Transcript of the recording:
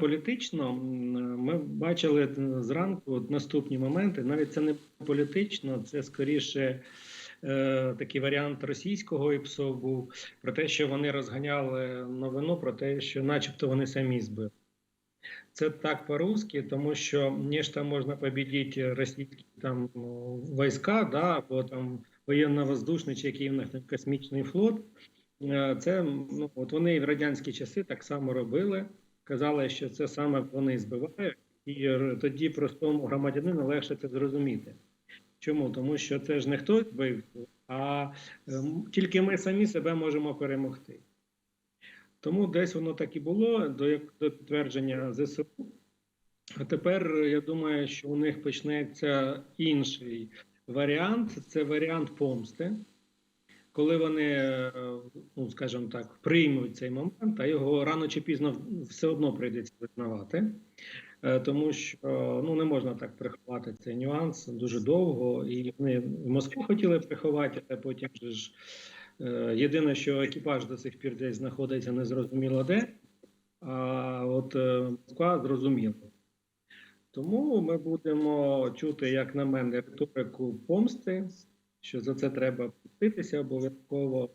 політично ми бачили зранку наступні моменти. Навіть це не політично, це скоріше е, такий варіант російського ІПСО був про те, що вони розганяли новину про те, що, начебто, вони самі збили. Це так по-русски, тому що нечто можна побідіти російські там війська, да, або там воєнно-воздушний чи який в них там космічний флот. Е, Це ну от вони в радянські часи так само робили. Казали, що це саме вони збивають, і тоді простому громадянину легше це зрозуміти. Чому? Тому що це ж не хтось збив, а ем, тільки ми самі себе можемо перемогти. Тому десь воно так і було до, до підтвердження ЗСУ. А тепер я думаю, що у них почнеться інший варіант це варіант помсти. Коли вони, е, ну скажімо так, приймуть цей момент, а його рано чи пізно все одно прийдеться визнавати, Е, тому що ну не можна так приховати цей нюанс дуже довго. І вони в Москву хотіли приховати, а потім ж е, єдине, що екіпаж до сих пір десь знаходиться незрозуміло де. А от Москва зрозуміла. Тому ми будемо чути, як на мене, риторику помсти, що за це треба пуститися обов'язково.